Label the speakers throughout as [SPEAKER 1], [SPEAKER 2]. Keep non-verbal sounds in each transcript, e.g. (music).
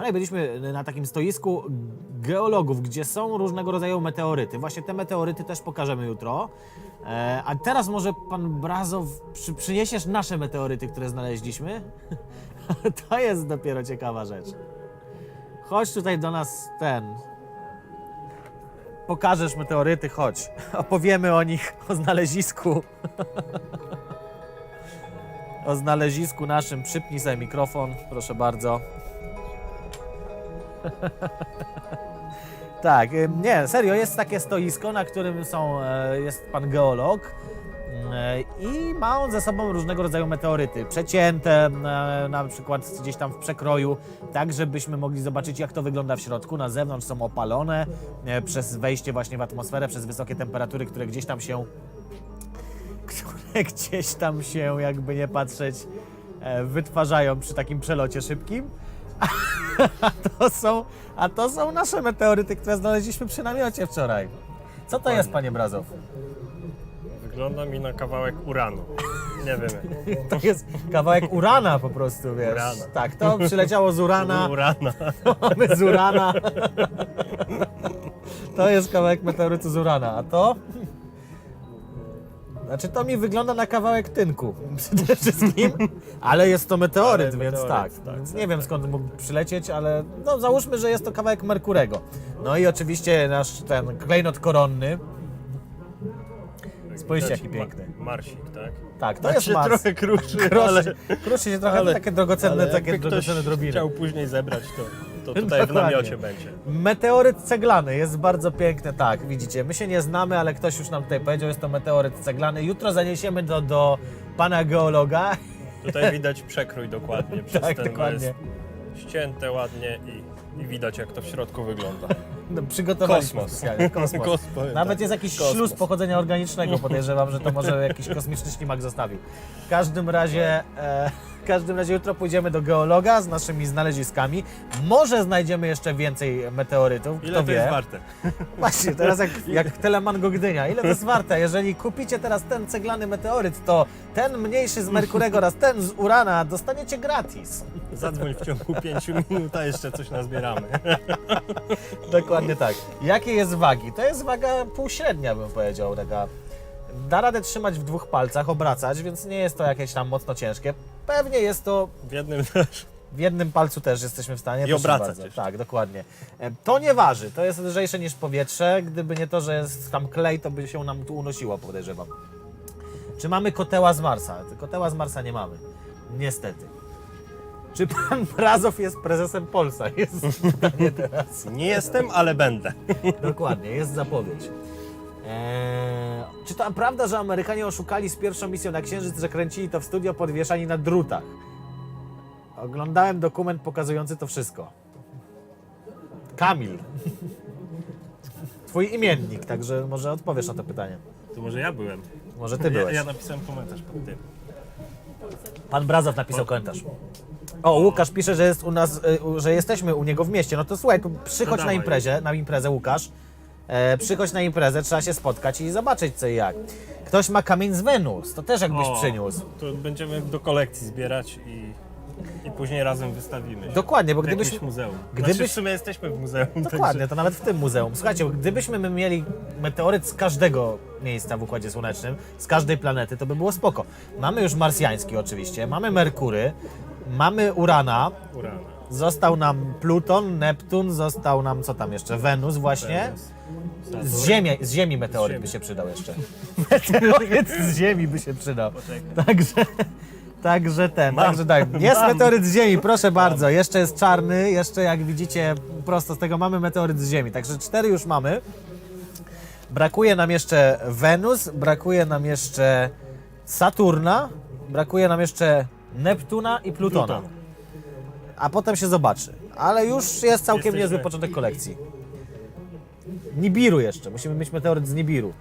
[SPEAKER 1] Wczoraj byliśmy na takim stoisku geologów, gdzie są różnego rodzaju meteoryty. Właśnie te meteoryty też pokażemy jutro. E, a teraz może pan Brazow przy, przyniesiesz nasze meteoryty, które znaleźliśmy? (laughs) to jest dopiero ciekawa rzecz. Chodź tutaj do nas ten. Pokażesz meteoryty, chodź. (laughs) Opowiemy o nich, o znalezisku. (laughs) o znalezisku naszym. Przypnij sobie mikrofon, proszę bardzo. (laughs) tak, ym, nie, serio, jest takie stoisko, na którym są, e, jest pan geolog e, i ma on ze sobą różnego rodzaju meteoryty, przecięte e, na przykład gdzieś tam w przekroju, tak żebyśmy mogli zobaczyć jak to wygląda w środku. Na zewnątrz są opalone przez wejście właśnie w atmosferę, przez wysokie temperatury, które gdzieś tam się (laughs) które gdzieś tam się, jakby nie patrzeć, wytwarzają przy takim przelocie szybkim. (laughs) A (laughs) to są, a to są nasze meteoryty, które znaleźliśmy przy namiocie wczoraj. Co to jest, panie Brazow?
[SPEAKER 2] Wygląda mi na kawałek uranu. Nie wiem.
[SPEAKER 1] To jest kawałek urana po prostu, wiesz.
[SPEAKER 2] Urana.
[SPEAKER 1] Tak, to przyleciało z urana, (laughs)
[SPEAKER 2] Urana.
[SPEAKER 1] mamy z urana. To jest kawałek meteorytu z urana, a to? Znaczy to mi wygląda na kawałek tynku (laughs) przede wszystkim, ale jest to meteoryt,
[SPEAKER 2] Ale
[SPEAKER 1] więc
[SPEAKER 2] meteoryt,
[SPEAKER 1] tak.
[SPEAKER 2] tak,
[SPEAKER 1] Więc
[SPEAKER 2] tak,
[SPEAKER 1] nie wiem skąd mógł przylecieć, ale no załóżmy, że jest to kawałek Merkurego. No i oczywiście nasz ten klejnot koronny. Spójrzcie jaki piękny.
[SPEAKER 2] Ma Marsik, tak?
[SPEAKER 1] Tak, to
[SPEAKER 2] Tak
[SPEAKER 1] jest Mars.
[SPEAKER 2] trochę kruszy,
[SPEAKER 1] Kruszy,
[SPEAKER 2] ale,
[SPEAKER 1] kruszy się trochę,
[SPEAKER 2] ale-
[SPEAKER 1] takie drogocenne,
[SPEAKER 2] ale
[SPEAKER 1] takie drogocenne drobiny.
[SPEAKER 2] chciał później zebrać, to, to tutaj w namiocie będzie.
[SPEAKER 1] Meteoryt ceglany jest bardzo piękny, tak, widzicie. My się nie znamy, ale ktoś już nam tutaj powiedział, jest to meteoryt ceglany. Jutro zaniesiemy do, do pana geologa.
[SPEAKER 2] Tutaj widać przekrój dokładnie. (laughs) Przez
[SPEAKER 1] Tak,
[SPEAKER 2] ten,
[SPEAKER 1] dokładnie.
[SPEAKER 2] Jest ścięte ładnie i, i widać jak to w środku wygląda.
[SPEAKER 1] No, przygotowaliśmy
[SPEAKER 2] Kosmos.
[SPEAKER 1] specjalnie. (laughs) Kosmos.
[SPEAKER 2] Kosmos,
[SPEAKER 1] Nawet
[SPEAKER 2] tak.
[SPEAKER 1] jest jakiś
[SPEAKER 2] Kosmos.
[SPEAKER 1] śluz pochodzenia organicznego, podejrzewam, że to może jakiś kosmiczny ślimak zostawił. W każdym razie, e, w każdym razie jutro pójdziemy do geologa z naszymi znaleziskami. Może znajdziemy jeszcze więcej meteorytów,
[SPEAKER 2] Ile
[SPEAKER 1] kto
[SPEAKER 2] to
[SPEAKER 1] wie.
[SPEAKER 2] jest warte? (laughs)
[SPEAKER 1] Właśnie, teraz jak, (laughs) jak Telemango Gdynia. Ile to jest warte? Jeżeli kupicie teraz ten ceglany meteoryt, to ten mniejszy z Merkurego oraz ten z Urana dostaniecie gratis.
[SPEAKER 2] Zadzwoń w ciągu 5 minut, a jeszcze coś nazbieramy.
[SPEAKER 1] Dokładnie tak. Jakie jest wagi? To jest waga półśrednia, bym powiedział. Taka. Da radę trzymać w dwóch palcach, obracać, więc nie jest to jakieś tam mocno ciężkie. Pewnie jest to
[SPEAKER 2] W jednym też.
[SPEAKER 1] w jednym palcu też jesteśmy w stanie.
[SPEAKER 2] I
[SPEAKER 1] proszę
[SPEAKER 2] obracać
[SPEAKER 1] bardzo.
[SPEAKER 2] jeszcze.
[SPEAKER 1] Tak, dokładnie. E, To nie waży, to jest lżejsze niż powietrze. Gdyby nie to, że jest tam klej, to by się nam tu unosiło, podejrzewam. Czy mamy koteła z Marsa? Koteła z Marsa nie mamy. Niestety. Czy pan Brazow jest prezesem Polsa? Jest pytanie teraz.
[SPEAKER 2] Nie jestem, ale będę.
[SPEAKER 1] Dokładnie, jest zapowiedź. Eee, czy to prawda, że Amerykanie oszukali z pierwszą misją na Księżyc, że kręcili to w studio podwieszani na drutach? Oglądałem dokument pokazujący to wszystko. Kamil. Twój imiennik, także może odpowiesz na to pytanie.
[SPEAKER 2] To może ja byłem.
[SPEAKER 1] Może ty
[SPEAKER 2] Ja,
[SPEAKER 1] byłeś.
[SPEAKER 2] ja napisałem komentarz pod tym.
[SPEAKER 1] Pan Brazow napisał komentarz. O, Łukasz pisze, że jest u nas, y, u- że jesteśmy u niego w mieście. No to słuchaj, tu przychodź
[SPEAKER 2] No
[SPEAKER 1] na
[SPEAKER 2] dawaj.
[SPEAKER 1] imprezie, na imprezę Łukasz. E, przychodź na imprezę, trzeba się spotkać i zobaczyć co i jak. Ktoś ma kamień z Wenus, to też jakbyś
[SPEAKER 2] O,
[SPEAKER 1] przyniósł.
[SPEAKER 2] To będziemy do kolekcji zbierać i, i później razem wystawimy.
[SPEAKER 1] Dokładnie, bo
[SPEAKER 2] w
[SPEAKER 1] gdybyś...
[SPEAKER 2] jakimś muzeum.
[SPEAKER 1] gdybyś-
[SPEAKER 2] Znaczy w sumie jesteśmy w muzeum.
[SPEAKER 1] Dokładnie, to nawet w tym muzeum. Słuchajcie, gdybyśmy my mieli meteoryt z każdego miejsca w Układzie Słonecznym, z każdej planety, to by było spoko. Mamy już marsjański oczywiście, mamy Merkury, mamy Urana,
[SPEAKER 2] urana.
[SPEAKER 1] został nam Pluton, Neptun, został nam co tam jeszcze? Wenus właśnie. Z Ziemi, z ziemi meteoryt by się przydał jeszcze. (laughs) meteoryt z Ziemi by się przydał. Także, także ten,
[SPEAKER 2] Mam.
[SPEAKER 1] także tak. Jest
[SPEAKER 2] Mam.
[SPEAKER 1] meteoryt z Ziemi, proszę bardzo. Jeszcze jest czarny, jeszcze jak widzicie prosto z tego mamy meteoryt z Ziemi. Także cztery już mamy. Brakuje nam jeszcze Wenus, brakuje nam jeszcze Saturna, brakuje nam jeszcze Neptuna i Plutona.
[SPEAKER 2] Pluton.
[SPEAKER 1] A potem się zobaczy. Ale już jest całkiem
[SPEAKER 2] Jesteśmy-
[SPEAKER 1] niezły początek kolekcji. Nibiru jeszcze. Musimy mieć meteoryt z Nibiru.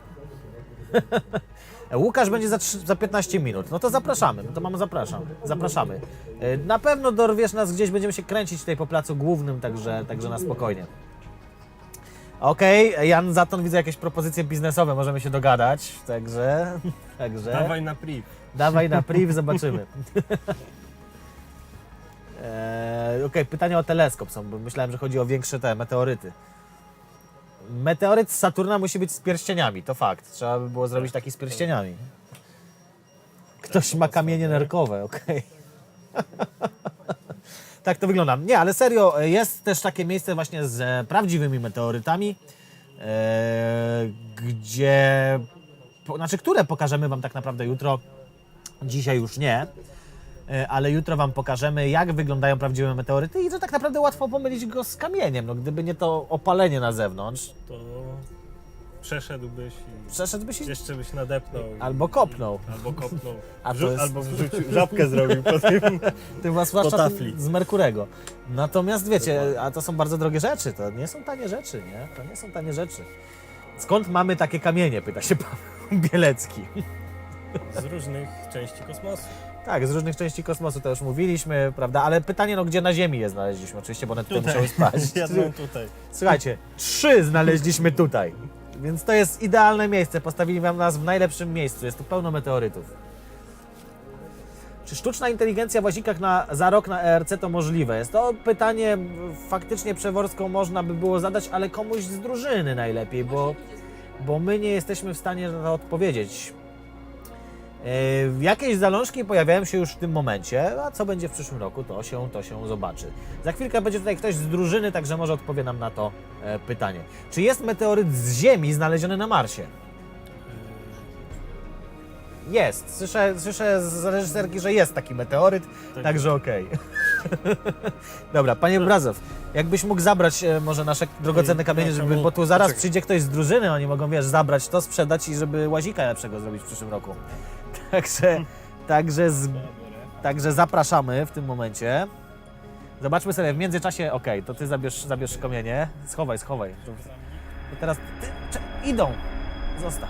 [SPEAKER 1] (laughs) Łukasz będzie za, trzy- za 15 minut. No to zapraszamy. No to mamy zapraszam. Zapraszamy. E, Na pewno dorwiesz nas gdzieś, będziemy się kręcić tutaj po placu głównym, także, także na spokojnie. Okej, Jan Zaton widzę jakieś propozycje biznesowe, możemy się dogadać, także, (laughs) także
[SPEAKER 2] Dawaj na priv.
[SPEAKER 1] dawaj na (laughs) priv, zobaczymy. Eee, (laughs) Okej, pytania o teleskop są, bo myślałem, że chodzi o większe te meteoryty. Meteoryt z Saturna musi być z pierścieniami, to fakt. Trzeba by było zrobić taki z pierścieniami. Ktoś ma kamienie nerkowe, okej. Tak to wygląda. Nie, ale serio, jest też takie miejsce właśnie z e, prawdziwymi meteorytami, e, gdzie, po, znaczy, które pokażemy Wam tak naprawdę jutro. Dzisiaj już nie, e, ale jutro Wam pokażemy, jak wyglądają prawdziwe meteoryty i że tak naprawdę łatwo pomylić go z kamieniem. No, gdyby nie to opalenie na zewnątrz,
[SPEAKER 2] To przeszedłbyś i
[SPEAKER 1] przeszedłbyś i
[SPEAKER 2] jeszcze byś nadepnął. i-
[SPEAKER 1] Albo kopnął.
[SPEAKER 2] Albo kopnął. (laughs)
[SPEAKER 1] A to
[SPEAKER 2] Wrzu-
[SPEAKER 1] jest-
[SPEAKER 2] Albo wrzucił, żabkę zrobił po tym. (laughs)
[SPEAKER 1] Tym was zwłaszcza
[SPEAKER 2] Po tafli.
[SPEAKER 1] z Merkurego. Natomiast wiecie, a to są bardzo drogie rzeczy, to nie są tanie rzeczy, nie? To nie są tanie rzeczy. Skąd mamy takie kamienie, pyta się (laughs) Paweł Bielecki.
[SPEAKER 2] Z różnych części kosmosu.
[SPEAKER 1] Tak, z różnych części kosmosu to już mówiliśmy, prawda? Ale pytanie, no gdzie na Ziemi je znaleźliśmy? Oczywiście, bo one tutaj,
[SPEAKER 2] Tutaj.
[SPEAKER 1] musiały spaść.
[SPEAKER 2] Jedną tutaj.
[SPEAKER 1] Słuchajcie, trzy znaleźliśmy tutaj. Więc to jest idealne miejsce. Postawili wam nas w najlepszym miejscu. Jest tu pełno meteorytów. Czy sztuczna inteligencja w łazikach na, za rok na ERC to możliwe? Jest to pytanie faktycznie przeworską można by było zadać, ale komuś z drużyny najlepiej, bo, bo my nie jesteśmy w stanie na to odpowiedzieć. Yy, Jakieś zalążki pojawiają się już w tym momencie, a co będzie w przyszłym roku, to się, to się zobaczy. Za chwilkę będzie tutaj ktoś z drużyny, także może odpowie nam na to e, pytanie. Czy jest meteoryt z Ziemi znaleziony na Marsie? Jest. Słyszę, słyszę z reżyserki, że jest taki meteoryt,
[SPEAKER 2] Tak.
[SPEAKER 1] także okej. (laughs) Dobra, panie Brazow, jakbyś mógł zabrać e, może nasze drogocenne kamienie, żeby, bo tu zaraz przyjdzie ktoś z drużyny, oni mogą, wiesz, zabrać to, sprzedać i żeby łazika lepszego zrobić w przyszłym roku. Także, także, z, także zapraszamy w tym momencie. Zobaczmy sobie w międzyczasie, okej, to ty zabierz, zabierz kamienie. Schowaj, schowaj. To teraz ty, cze- idą. Zostaw.